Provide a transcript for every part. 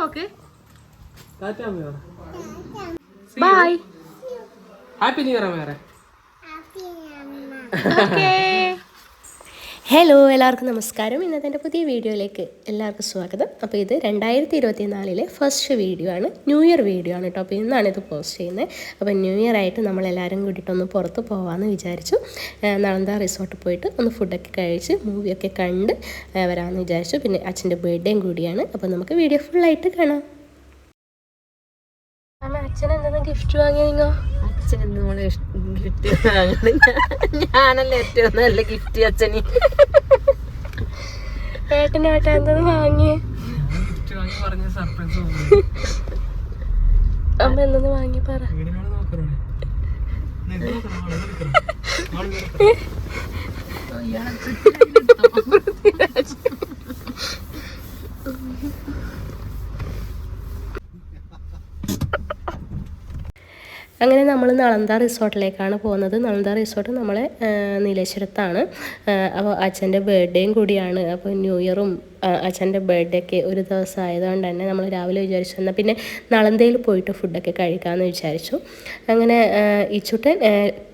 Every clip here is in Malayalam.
നോക്ക്. ബൈ ഹാപ്പി ന്യൂ ഇയർ അമ്മ. ഓക്കേ ഹലോ എല്ലാവർക്കും നമസ്കാരം. ഇന്നത്തെ എന്റെ പുതിയ വീഡിയോയിലേക്ക് എല്ലാവർക്കും സ്വാഗതം. അപ്പോൾ ഇത് രണ്ടായിരത്തി ഇരുപത്തി നാലിലെ ഫസ്റ്റ് വീഡിയോ ആണ്. ന്യൂ ഇയർ വീഡിയോ ആണ് കേട്ടോ. അപ്പോൾ ഇന്നാണ് ഇത് പോസ്റ്റ് ചെയ്യുന്നത്. അപ്പോൾ ന്യൂ ഇയർ ആയിട്ട് നമ്മളെല്ലാവരും കൂടിയിട്ടൊന്ന് പുറത്ത് പോകാമെന്ന് വിചാരിച്ചു. നളന്ത റിസോർട്ടിൽ പോയിട്ട് ഒന്ന് ഫുഡൊക്കെ കഴിച്ച് മൂവിയൊക്കെ കണ്ട് വരാമെന്ന് വിചാരിച്ചു. പിന്നെ അച്ഛന്റെ ബർത്ത്ഡേയും കൂടിയാണ്. അപ്പോൾ നമുക്ക് വീഡിയോ ഫുള്ളായിട്ട് കാണാം. അച്ഛൻ എന്തെങ്കിലും ഗിഫ്റ്റ് വാങ്ങിയോ അച്ഛൻ നമ്മൾ ഗിഫ്റ്റ് ഞാനല്ല ഏറ്റവും നല്ല ഗിഫ്റ്റ് അച്ഛന്. ഏട്ടനാട്ടാ ഗിഫ്റ്റ് വാങ്ങി പറഞ്ഞ സർപ്രൈസ് അമ്മ എന്തെന്ന് വാങ്ങി പറ. വീടിനോട് അങ്ങനെ നമ്മൾ നളന്ത റിസോർട്ടിലേക്കാണ് പോകുന്നത്. നളന്ത റിസോർട്ട് നമ്മളെ നിലേശ്വരത്താണ്. അപ്പോൾ അച്ഛന്റെ ബർത്ത്ഡേയും കൂടിയാണ്. അപ്പോൾ ന്യൂ ഇയറും അച്ഛന്റെ ബർത്ത്ഡേ ഒക്കെ ഒരു ദിവസം ആയതുകൊണ്ട് തന്നെ നമ്മൾ രാവിലെ വിചാരിച്ചു എന്നാൽ പിന്നെ നളന്തയിൽ പോയിട്ട് ഫുഡൊക്കെ കഴിക്കാമെന്ന് വിചാരിച്ചു. അങ്ങനെ ഇച്ചുട്ടൻ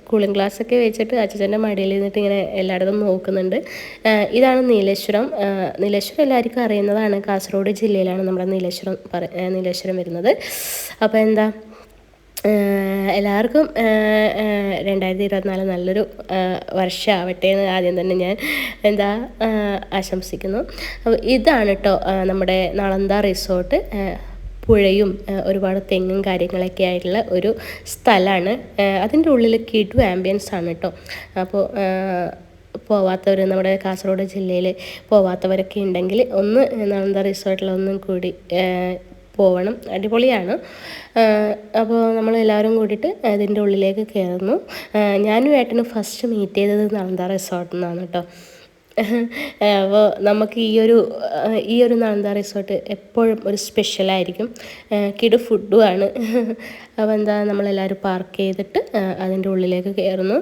കൂളിംഗ് ഗ്ലാസ് ഒക്കെ വെച്ചിട്ട് അച്ഛന്റെ മടിയിൽ നിന്നിട്ട് ഇങ്ങനെ എല്ലായിടത്തും നോക്കുന്നുണ്ട്. ഇതാണ് നീലേശ്വരം. നീലേശ്വരം എല്ലാവർക്കും അറിയുന്നതാണ്. കാസർഗോഡ് ജില്ലയിലാണ് നമ്മുടെ നീലേശ്വരം പറ നീലേശ്വരം വരുന്നത്. അപ്പോൾ എന്താ എല്ലാവർക്കും രണ്ടായിരത്തി ഇരുപത്തിനാല് നല്ലൊരു വർഷമാവട്ടെ എന്ന് ആദ്യം തന്നെ ഞാൻ എന്താ ആശംസിക്കുന്നു. ഇതാണ് കേട്ടോ നമ്മുടെ നളന്ദ റിസോർട്ട്. പുഴയും ഒരുപാട് തെങ്ങും കാര്യങ്ങളൊക്കെ ആയിട്ടുള്ള ഒരു സ്ഥലമാണ് അതിന്റെ ഉള്ളിൽ കിടു ആംബിയൻസ് ആണ് കേട്ടോ അപ്പോൾ പോവാത്തവർ നമ്മുടെ കാസർഗോഡ് ജില്ലയിൽ പോവാത്തവരൊക്കെ ഉണ്ടെങ്കിൽ ഒന്ന് നളന്ദ റിസോർട്ടിലൊന്നും കൂടി പോവണം. അടിപൊളിയാണ്. അപ്പോൾ നമ്മൾ എല്ലാവരും കൂടിയിട്ട് അതിന്റെ ഉള്ളിലേക്ക് കയറുന്നു. ഞാനും ഏട്ടനും ഫസ്റ്റ് മീറ്റ് ചെയ്തത് നളന്ത റിസോർട്ടിൽ നിന്നാണ് കേട്ടോ അപ്പോൾ നമുക്ക് ഈ ഒരു ഈ ഒരു നളന്ത റിസോർട്ട് എപ്പോഴും ഒരു സ്പെഷ്യലായിരിക്കും കിടു ആണ്. അപ്പോൾ എന്താ നമ്മളെല്ലാവരും പാർക്ക് ചെയ്തിട്ട് അതിന്റെ ഉള്ളിലേക്ക് കയറുന്നു.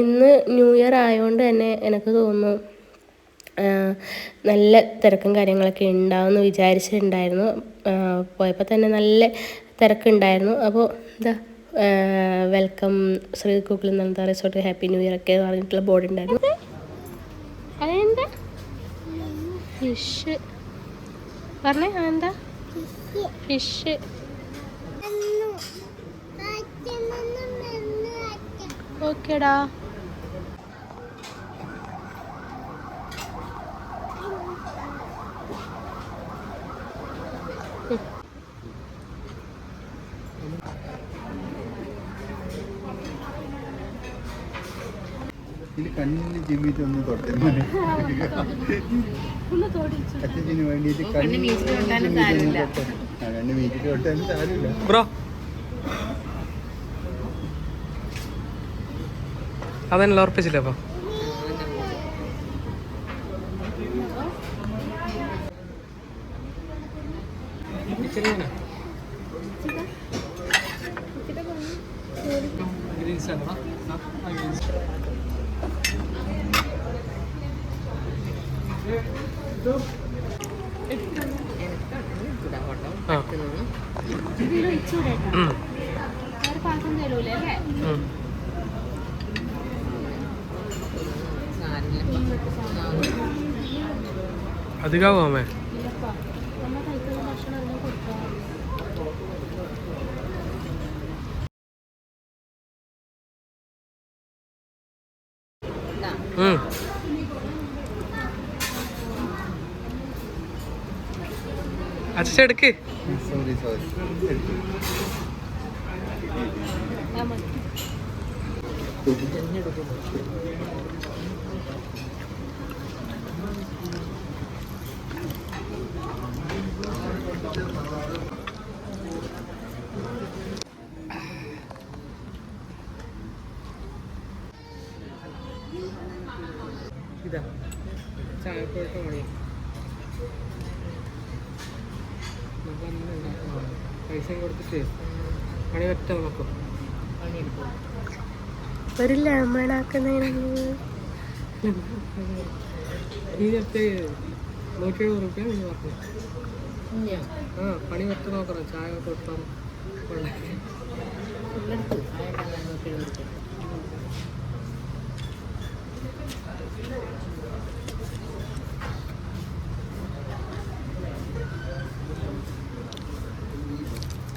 ഇന്ന് ന്യൂ ഇയർ ആയതുകൊണ്ട് തന്നെ എനിക്ക് തോന്നുന്നു നല്ല തിരക്കും കാര്യങ്ങളൊക്കെ ഉണ്ടാവുമെന്ന് വിചാരിച്ചിട്ടുണ്ടായിരുന്നു. പോയപ്പോൾ തന്നെ നല്ല തിരക്കുണ്ടായിരുന്നു. അപ്പോൾ എന്താ welcome Shri Google Nanda resort happy new year ഒക്കെ പറഞ്ഞിട്ടുള്ള ബോർഡ് ഉണ്ടായിരുന്നു. അതെന്താ? ഫിഷ് പറഞ്ഞേ അതെന്താ? ഫിഷ് ഓക്കേടാ കണ്ണിൽ ചിമ്മിട്ട് ഒന്ന് തൊട്ടേ അച്ഛന് വേണ്ടിയിട്ട് കണ്ണിൽ കണ്ണ് വീട്ടിൽ തൊട്ടാലും സാരമില്ല. ബ്രോ. അതെല്ലാം ഉറപ്പിച്ചില്ലേ അപ്പൊ? ആ അധികാവോ അമ്മേ? ഉം. അച്ഛൻ എടുക്ക് സോറി സോറി ഇതാ കൊടുത്തിട്ട് പണി ഒറ്റ നോക്കും ഒരു ഈ നേരത്തെ നൂറ്റി എഴുപത് റുപ്യ നീ പറഞ്ഞു ആ പണി പറ്റ നോക്കണം. ചായ കൊടുത്താൽ കൊള്ളാം. ഉള്ളെടുത്ത് ആയിട്ടാണ് നോക്കി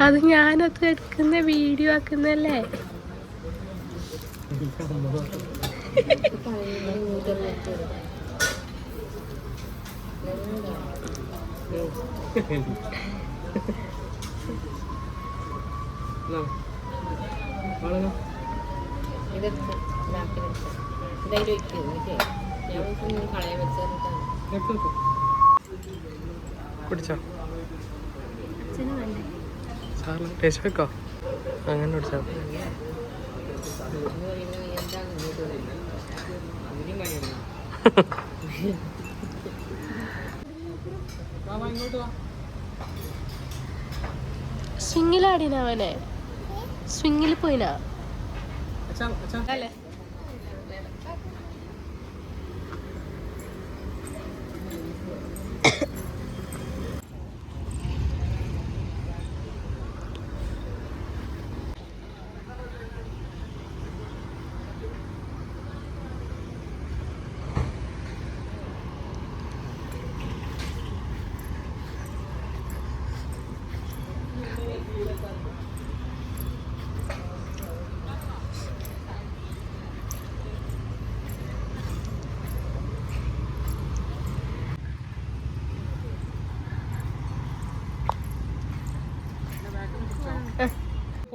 അത് ഞാനത് എടുക്കുന്ന വീഡിയോ ആക്കുന്നല്ലേ ഇതെടുത്ത് ബാക്കിലെടുത്ത് ഇതായിട്ട് വയ്ക്കും എനിക്ക് ഞാൻ കളയാൻ വെച്ചിട്ടാണ് പിടിച്ചോ സാറിന് ടേസ്റ്റ് വെക്കോ? അങ്ങനെ പിടിച്ചോ പിന്നെ എന്താ ഇങ്ങോട്ട് അതിനും പണിയുണ്ട് ഇങ്ങോട്ട് വാ സ്വിങ്ങിലാടിനവനെ സ്വിങ്ങിൽ പോയിനാ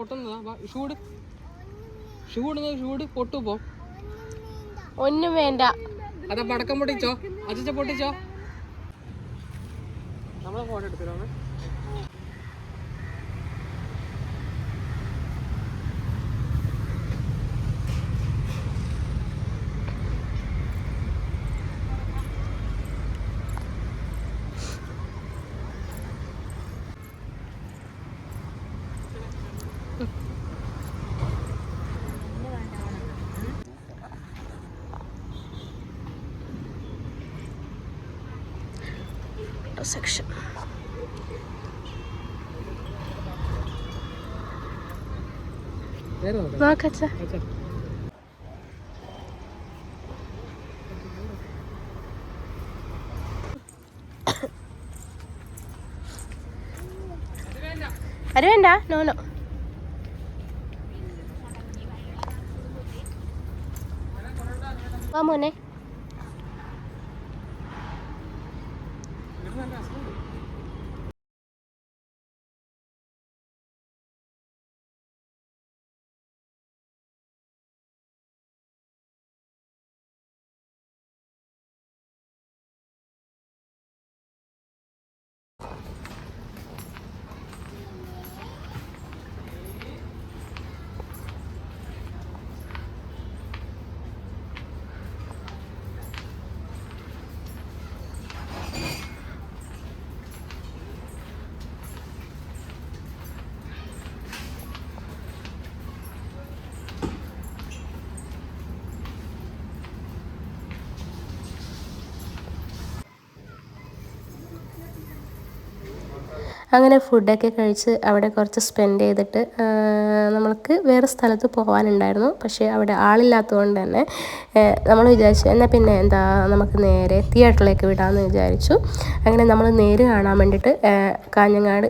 പൊട്ടുന്നതാ. പൊട്ടു പോ. ഒന്നും വേണ്ട. അതാ പടക്കം പൊട്ടിച്ചോ. അച്ഛച്ച പൊട്ടിച്ചോ. നമ്മളെ ഫോട്ടോ എടുത്തരോ സെക്ഷൻ നോക്കച്ച അത് വേണ്ട നോ നോ വാ മോനെ. അങ്ങനെ ഫുഡൊക്കെ കഴിച്ച് അവിടെ കുറച്ച് സ്പെൻഡ് ചെയ്തിട്ട് നമ്മൾക്ക് വേറെ സ്ഥലത്ത് പോകാനുണ്ടായിരുന്നു പക്ഷേ അവിടെ ആളില്ലാത്തതുകൊണ്ട് തന്നെ നമ്മൾ വിചാരിച്ചു എന്നാൽ പിന്നെ എന്താ നമുക്ക് നേരെ തിയേറ്ററിലേക്ക് വിടാമെന്ന് വിചാരിച്ചു. അങ്ങനെ നമ്മൾ നേര് കാണാൻ വേണ്ടിയിട്ട് കാഞ്ഞങ്ങാട്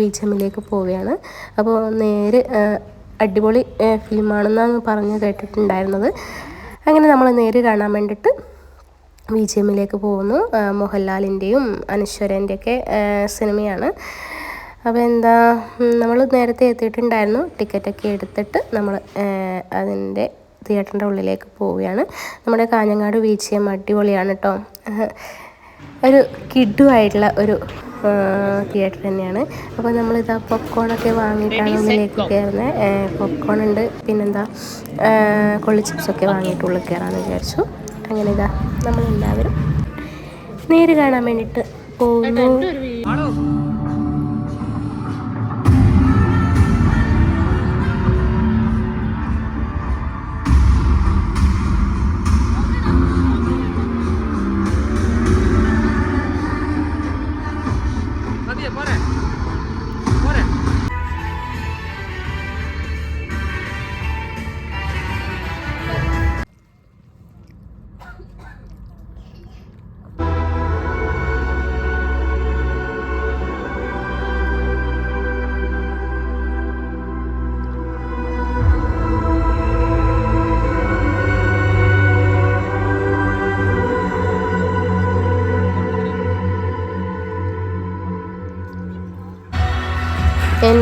ബീച്ചമ്മിലേക്ക് പോവുകയാണ്. അപ്പോൾ നേര് അടിപൊളി ഫിലിമാണെന്നാണ് പറഞ്ഞ് കേട്ടിട്ടുണ്ടായിരുന്നത്. അങ്ങനെ നമ്മൾ നേര് കാണാൻ വേണ്ടിയിട്ട് ബി ജി എമ്മിലേക്ക് പോകുന്നു മോഹൻലാലിന്റെയും അനശ്വരന്റെയൊക്കെ സിനിമയാണ്. അപ്പോൾ എന്താ നമ്മൾ നേരത്തെ എത്തിയിട്ടുണ്ടായിരുന്നു. ടിക്കറ്റൊക്കെ എടുത്തിട്ട് നമ്മൾ അതിന്റെ തിയേറ്ററിന്റെ ഉള്ളിലേക്ക് പോവുകയാണ്. നമ്മുടെ കാഞ്ഞങ്ങാട് വി ജി എം അടിപൊളിയാണ് കേട്ടോ ഒരു കിഡുമായിട്ടുള്ള ഒരു തിയേറ്റർ തന്നെയാണ്. അപ്പോൾ നമ്മളിതാ പോപ്കോണൊക്കെ വാങ്ങിയിട്ടാണ് ഉള്ളിലേക്ക് കയറുന്നത് പോപ്കോൺ ഉണ്ട്. പിന്നെന്താ കൊള്ളി ചിപ്സൊക്കെ വാങ്ങിയിട്ട് ഉള്ളിൽ കയറാമെന്ന് വിചാരിച്ചു. അങ്ങനെ ഇതാ നമ്മളെല്ലാവരും നേരെ കാണാൻ വേണ്ടിയിട്ട് പോകുന്നു.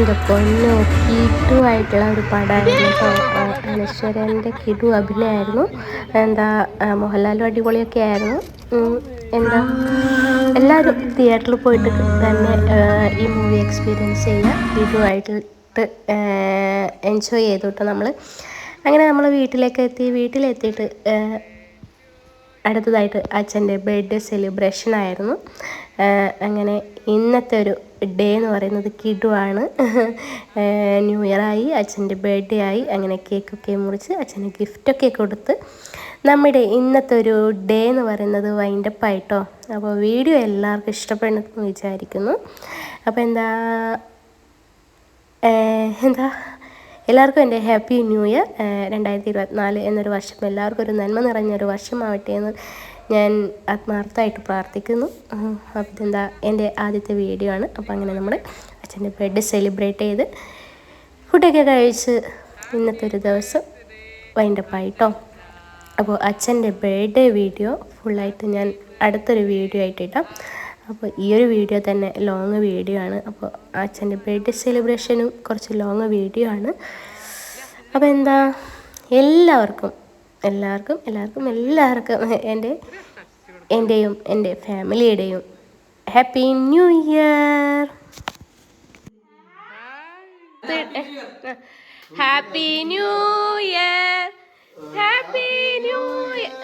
എന്റെ പൊന്നോ കിടു ആയിട്ടുള്ള ഒരു പടമായിരുന്നു അനശ്വരന്റെ കിടു അഭിനയമായിരുന്നു എന്താ മോഹൻലാലും അടിപൊളിയൊക്കെ ആയിരുന്നു. എന്താ എല്ലാവരും തിയേറ്ററിൽ പോയിട്ട് തന്നെ ഈ മൂവി എക്സ്പീരിയൻസ് ചെയ്യുക കിടു ആയിട്ട് എൻജോയ് ചെയ്തു കേട്ടോ നമ്മൾ അങ്ങനെ നമ്മൾ വീട്ടിലേക്ക് എത്തി വീട്ടിലെത്തിയിട്ട് അടുത്തതായിട്ട് അച്ഛന്റെ ബർത്ത്ഡേ സെലിബ്രേഷൻ ആയിരുന്നു. അങ്ങനെ ഇന്നത്തെ ഒരു ഡേ എന്ന് പറയുന്നത് കിടുവാണ് ന്യൂ ഇയറായി അച്ഛന്റെ ബർത്ത്ഡേ ആയി അങ്ങനെ കേക്കൊക്കെ മുറിച്ച് അച്ഛന് ഗിഫ്റ്റൊക്കെ കൊടുത്ത് നമ്മുടെ ഇന്നത്തെ ഒരു ഡേ എന്ന് പറയുന്നത് വൈൻഡപ്പ് ആയിട്ടോ. അപ്പോൾ വീഡിയോ എല്ലാവർക്കും ഇഷ്ടപ്പെടുന്നു വിചാരിക്കുന്നു. അപ്പോൾ എന്താ എന്താ എല്ലാവർക്കും എന്റെ ഹാപ്പി ന്യൂ ഇയർ രണ്ടായിരത്തി ഇരുപത്തിനാല് എന്നൊരു വർഷം എല്ലാവർക്കും ഒരു നന്മ നിറഞ്ഞൊരു വർഷമാവട്ടെ എന്ന് ഞാൻ ആത്മാർത്ഥമായിട്ട് പ്രാർത്ഥിക്കുന്നു. അതെന്താ എന്റെ ആദ്യത്തെ വീഡിയോ ആണ്. അപ്പോൾ അങ്ങനെ നമ്മൾ അച്ഛന്റെ ബർത്ത്ഡേ സെലിബ്രേറ്റ് ചെയ്ത് ഫുഡൊക്കെ കഴിച്ച് ഇന്നത്തെ ഒരു ദിവസം വൈൻഡപ്പ് ആയിട്ടോ. അപ്പോൾ അച്ഛന്റെ ബർത്ത്ഡേ വീഡിയോ ഫുള്ളായിട്ട് ഞാൻ അടുത്തൊരു വീഡിയോ ആയിട്ട് ഇടാം. അപ്പോൾ ഈ ഒരു വീഡിയോ തന്നെ ലോങ് വീഡിയോ ആണ്. അപ്പോൾ അച്ഛന്റെ ബർത്ത്ഡേ സെലിബ്രേഷനും കുറച്ച് ലോങ് വീഡിയോ ആണ്. അപ്പോൾ എന്താ? എല്ലാവർക്കും എല്ലാവർക്കും എല്ലാവർക്കും എല്ലാവർക്കും എന്റെ എന്റെയും എന്റെ ഫാമിലിയുടെയും happy new year. Happy new year. Happy new year.